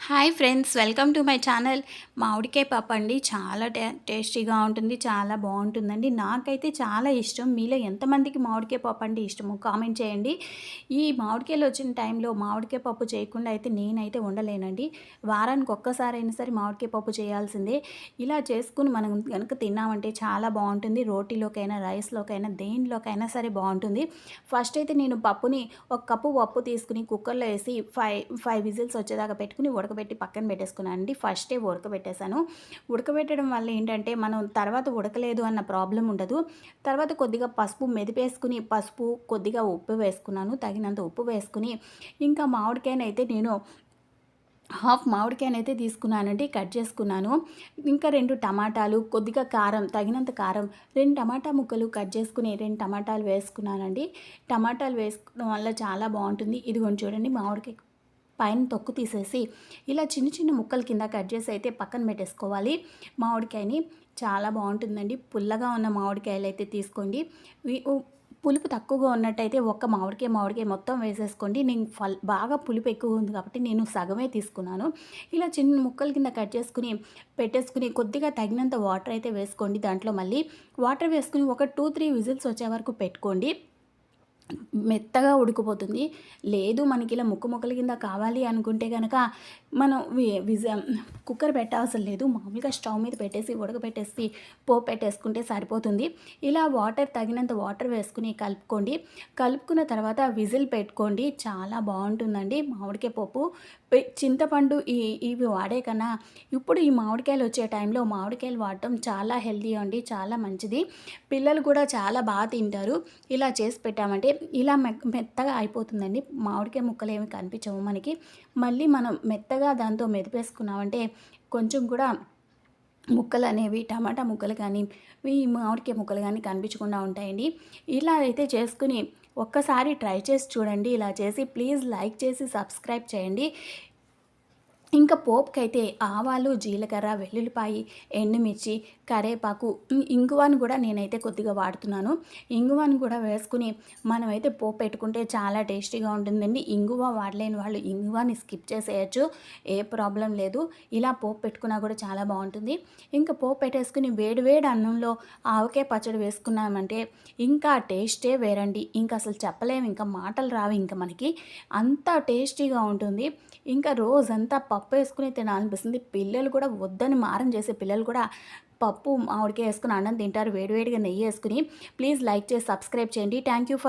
Hi friends welcome to my channel. మామిడికాయ పప్పు అండి చాలా టే టేస్టీగా ఉంటుంది చాలా బాగుంటుందండి. నాకైతే చాలా ఇష్టం. మీలో ఎంతమందికి మామిడికాయ పప్పు అంటే ఇష్టము కామెంట్ చేయండి. ఈ మామిడికాయలు వచ్చిన టైంలో మామిడికాయ పప్పు చేయకుండా అయితే నేనైతే ఉండలేనండి. వారానికి ఒక్కసారైనా సరే మామిడికాయ పప్పు చేయాల్సిందే. ఇలా చేసుకుని మనం కనుక తిన్నామంటే చాలా బాగుంటుంది. రోటీలోకైనా రైస్లోకైనా దేనిలోకైనా సరే బాగుంటుంది. ఫస్ట్ అయితే నేను పప్పుని ఒక కప్పు పప్పు తీసుకుని కుక్కర్లో వేసి ఫైవ్ ఫైవ్ విజిల్స్ వచ్చేదాకా పెట్టుకుని ఉడకబెట్టి పక్కన పెట్టేసుకున్నాను అండి. ఫస్టే ఉడకబెట్టేశాను. ఉడకబెట్టడం వల్ల ఏంటంటే మనం తర్వాత ఉడకలేదు అన్న ప్రాబ్లం ఉండదు. తర్వాత కొద్దిగా పసుపు మెదిపేసుకుని పసుపు కొద్దిగా ఉప్పు వేసుకున్నాను. తగినంత ఉప్పు వేసుకుని ఇంకా మామిడికాయనైతే నేను హాఫ్ మామిడికాయనైతే తీసుకున్నానండి. కట్ చేసుకున్నాను. ఇంకా రెండు టమాటాలు కొద్దిగా కారం తగినంత కారం రెండు టమాటా ముక్కలు కట్ చేసుకుని రెండు టమాటాలు వేసుకున్నానండి. టమాటాలు వేసుకోవడం వల్ల చాలా బాగుంటుంది. ఇదిగోండి చూడండి మామిడికాయ పైన తొక్కు తీసేసి ఇలా చిన్న చిన్న ముక్కలు కింద కట్ చేసి అయితే పక్కన పెట్టేసుకోవాలి. మామిడికాయని చాలా బాగుంటుందండి. పుల్లగా ఉన్న మామిడికాయలు అయితే తీసుకోండి. పులుపు తక్కువగా ఉన్నట్టయితే ఒక్క మామిడికాయ మామిడికాయ మొత్తం వేసేసుకోండి. నేను ఫల్ బాగా పులుపు ఎక్కువ ఉంది కాబట్టి నేను సగమే తీసుకున్నాను. ఇలా చిన్న ముక్కల కింద కట్ చేసుకుని పెట్టేసుకుని కొద్దిగా తగినంత వాటర్ అయితే వేసుకోండి. దాంట్లో మళ్ళీ వాటర్ వేసుకుని ఒక టూ త్రీ విజిల్స్ వచ్చే వరకు పెట్టుకోండి. మెత్తగా ఉడికిపోతుంది. లేదు మనకి ఇలా ముక్కు ముక్కల కింద కావాలి అనుకుంటే కనుక మనం విజ కుక్కర్ పెట్టవసరం లేదు. మామూలుగా స్టవ్ మీద పెట్టేసి ఉడకబెట్టేసి పోపు పెట్టేసుకుంటే సరిపోతుంది. ఇలా వాటర్ తగినంత వాటర్ వేసుకుని కలుపుకోండి. కలుపుకున్న తర్వాత విజిల్ పెట్టుకోండి. చాలా బాగుంటుందండి మామిడికాయ పప్పు. చింతపండు ఈ ఇవి వాడే కన్నా ఇప్పుడు ఈ మామిడికాయలు వచ్చే టైంలో మామిడికాయలు వాడటం చాలా హెల్తీ అండి. చాలా మంచిది. పిల్లలు కూడా చాలా బాగా తింటారు. ఇలా చేసి పెట్టామంటే ఇలా మెత్తగా అయిపోతుందండి. మామిడికాయ ముక్కలు ఏమి కనిపించవు మనకి. మళ్ళీ మనం మెత్తగా దాంతో మెదిపేసుకున్నామంటే కొంచెం కూడా ముక్కలు అనేవి టమాటా ముక్కలు కానీ ఈ మామిడికాయ ముక్కలు కానీ కనిపించకుండా ఉంటాయండి. ఇలా అయితే చేసుకుని ఒక్కసారి ట్రై చేసి చూడండి. ఇలా చేసి ప్లీజ్ లైక్ చేసి సబ్స్క్రైబ్ చేయండి. ఇంకా పోపుకైతే ఆవాలు జీలకర్ర వెల్లుల్లిపాయి ఎండుమిర్చి కరేపాకు ఇంగువాని కూడా నేనైతే కొద్దిగా వాడుతున్నాను. ఇంగువాని కూడా వేసుకుని మనమైతే పోపు పెట్టుకుంటే చాలా టేస్టీగా ఉంటుందండి. ఇంగువ వాడలేని వాళ్ళు ఇంగువాని స్కిప్ చేసేయచ్చు ఏ ప్రాబ్లం లేదు. ఇలా పోపు పెట్టుకున్నా కూడా చాలా బాగుంటుంది. ఇంకా పోపు పెట్టేసుకుని వేడివేడి అన్నంలో ఆవకాయ పచ్చడి వేసుకున్నామంటే ఇంకా టేస్టే వేరండి. ఇంకా అసలు చెప్పలేము ఇంకా మాటలు రావు ఇంకా మనకి అంత టేస్టీగా ఉంటుంది. ఇంకా రోజంతా పప్పు వేసుకుని తినాలనిపిస్తుంది పిల్లలు కూడా వద్దని మారం చేసే పిల్లలు కూడా పప్పు మామిడికాయ వేసుకుని అన్నం తింటారు. వేడివేడిగా నెయ్యి వేసుకుని ప్లీజ్ లైక్ చేసి సబ్స్క్రైబ్ చేయండి. Thank you for